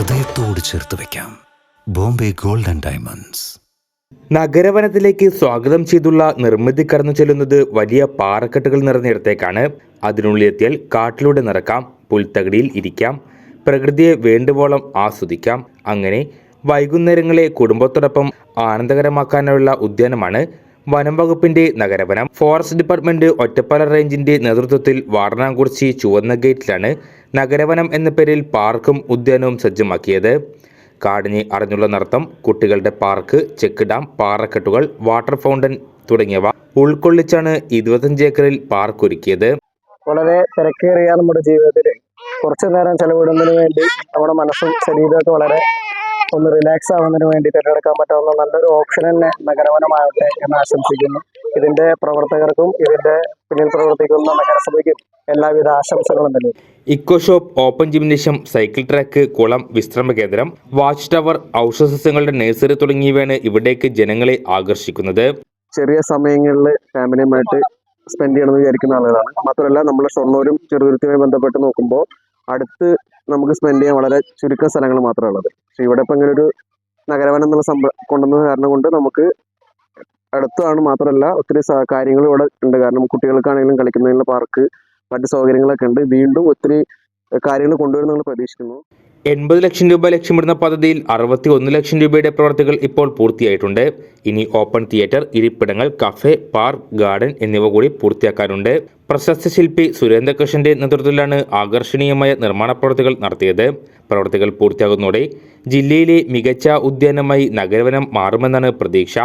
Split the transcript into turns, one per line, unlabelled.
ചേർത്ത് വെക്കാം. Bombay golden diamonds.
നഗരവനത്തിലേക്ക് സ്വാഗതം ചെയ്തുള്ള നിർമ്മിതി കടന്നു ചെല്ലുന്നത് വലിയ പാറക്കെട്ടുകൾ നിറഞ്ഞിടത്തേക്കാണ് അതിനുള്ളിലെത്തിയാൽ കാട്ടിലൂടെ നടക്കാം പുൽത്തകടിയിൽ ഇരിക്കാം പ്രകൃതിയെ വേണ്ടുവോളം ആസ്വദിക്കാം. അങ്ങനെ വൈകുന്നേരങ്ങളെ കുടുംബത്തോടൊപ്പം ആനന്ദകരമാക്കാനുള്ള ഉദ്യാനമാണ് വനം വകുപ്പിന്റെ നഗരവനം. ഫോറസ്റ്റ് ഡിപ്പാർട്ട്മെന്റ് ഒറ്റപ്പാല റേഞ്ചിന്റെ നേതൃത്വത്തിൽ വാടനാംകുറിച്ചി ചുവന്ന ഗേറ്റിലാണ് നഗരവനം എന്ന പേരിൽ പാർക്കും ഉദ്യാനവും സജ്ജമാക്കിയത്. കാടിനെ അറിഞ്ഞുള്ള നടത്തം കുട്ടികളുടെ പാർക്ക് ചെക്ക് ഡാം പാറക്കെട്ടുകൾ വാട്ടർ ഫൗണ്ടൻ തുടങ്ങിയവ ഉൾക്കൊള്ളിച്ചാണ് ഇരുപത്തഞ്ച് ഏക്കറിൽ പാർക്ക് ഒരുക്കിയത്.
വളരെ തിരക്കേറിയ നമ്മുടെ ജീവിതത്തിൽ കുറച്ചു നേരം ചെലവിടുന്നതിന് വേണ്ടി നമ്മുടെ മനസ്സും ശരീരമൊക്കെ വളരെ ഒന്ന് റിലാക്സ് ആവുന്നതിന് വേണ്ടി തിരഞ്ഞെടുക്കാൻ പറ്റാവുന്ന നല്ലൊരു ഓപ്ഷൻ തന്നെ നഗരവനമാകട്ടെ എന്ന് ആശംസിക്കുന്നു. ഇതിന്റെ പ്രവർത്തകർക്കും ഇതിന്റെ പിന്നിൽ പ്രവർത്തിക്കുന്ന നഗരസഭയ്ക്കും എല്ലാവിധ ആശംസകളും തന്നെ
eco shop open gymnasium cycle track കുളം വിശ്രമ കേന്ദ്രം വാച്ച് ടവർ ഔഷധസസ്യങ്ങളുടെ നഴ്സറി തുടങ്ങിയവയാണ് ഇവിടേക്ക് ജനങ്ങളെ ആകർഷിക്കുന്നത്.
ചെറിയ സമയങ്ങളിൽ ഫാമിലിയുമായിട്ട് സ്പെൻഡ് ചെയ്യണമെന്ന് വിചാരിക്കുന്ന ആളുകളാണ്. മാത്രമല്ല നമ്മൾ ഷൊർണൂരും ചെറുതുരുത്തുമായി ബന്ധപ്പെട്ട് നോക്കുമ്പോൾ അടുത്ത് നമുക്ക് സ്പെൻഡ് ചെയ്യാൻ വളരെ ചുരുക്ക സ്ഥലങ്ങൾ മാത്രമേ ഉള്ളത് പക്ഷെ ഇവിടെ ഇപ്പം ഇങ്ങനെ ഒരു നഗരവനം എന്നുള്ള സംഭവം കൊണ്ടുവന്ന കാരണം കൊണ്ട് നമുക്ക് അടുത്താണ് മാത്രമല്ല ഒത്തിരി കാര്യങ്ങൾ ഇവിടെ ഉണ്ട്. കാരണം കുട്ടികൾക്കാണെങ്കിലും കളിക്കുന്നതിനുള്ള പാർക്ക് മറ്റ് സൗകര്യങ്ങളൊക്കെ ഉണ്ട്. വീണ്ടും ഒത്തിരി കാര്യങ്ങൾ കൊണ്ടുവരുന്ന പ്രതീക്ഷിക്കുന്നു.
എൺപത് ലക്ഷം രൂപ ലക്ഷ്യമിടുന്ന പദ്ധതിയിൽ അറുപത്തി ഒന്ന് ലക്ഷം രൂപയുടെ പ്രവർത്തികൾ ഇപ്പോൾ പൂർത്തിയായിട്ടുണ്ട്. ഇനി ഓപ്പൺ തിയേറ്റർ ഇരിപ്പിടങ്ങൾ കഫേ പാർക്ക് ഗാർഡൻ എന്നിവ കൂടി പൂർത്തിയാക്കാനുണ്ട്. പ്രശസ്ത ശില്പി സുരേന്ദ്രകൃഷ്ണന്റെ നേതൃത്വത്തിലാണ് ആകർഷണീയമായ നിർമ്മാണ പ്രവർത്തികൾ നടത്തിയത്. പ്രവർത്തികൾ പൂർത്തിയാകുന്നതോടെ ജില്ലയിലെ മികച്ച ഉദ്യാനമായി നഗരവനം മാറുമെന്നാണ് പ്രതീക്ഷ.